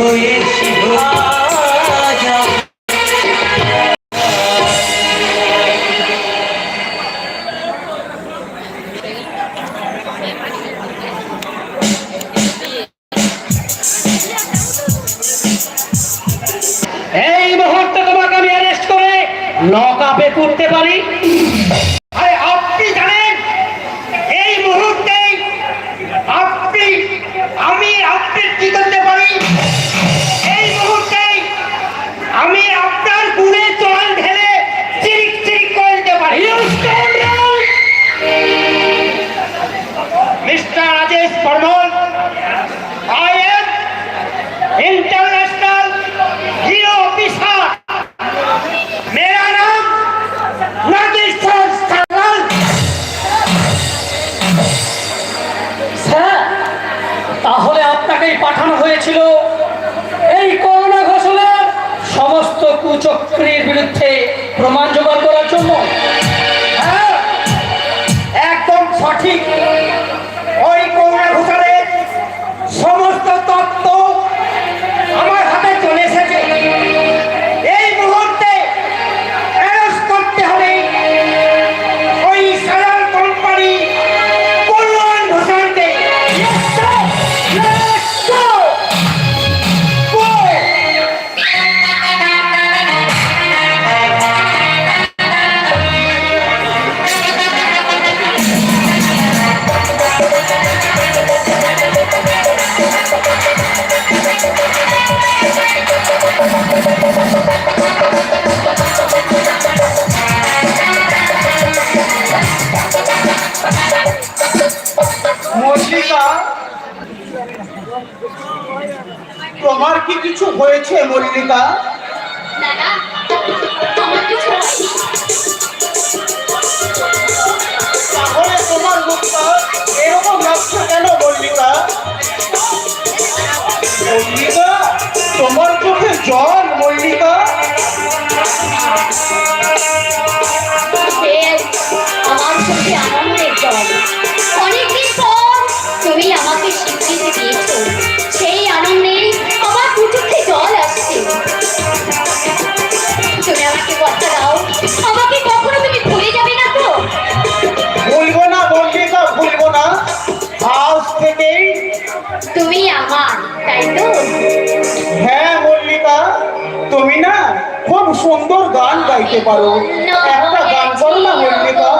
এই মুহূর্তে তোমাকে আমি অ্যারেস্ট করে নক আপে করতে পারি। আপনাকেই পাঠানো হয়েছিল। এই করোনা ঘোষণার সমস্ত কুচক্রির বিরুদ্ধে প্রমাণ জোগাড় করার জন্য। হ্যাঁ, একদম সঠিক তোমার কি কিছু হয়েছে মল্লিকা? কিছু তুমি আমার তাই তো? হ্যাঁ মল্লিকা তুমি না খুব সুন্দর গান গাইতে পারো। একটা গান করো না মল্লিকা।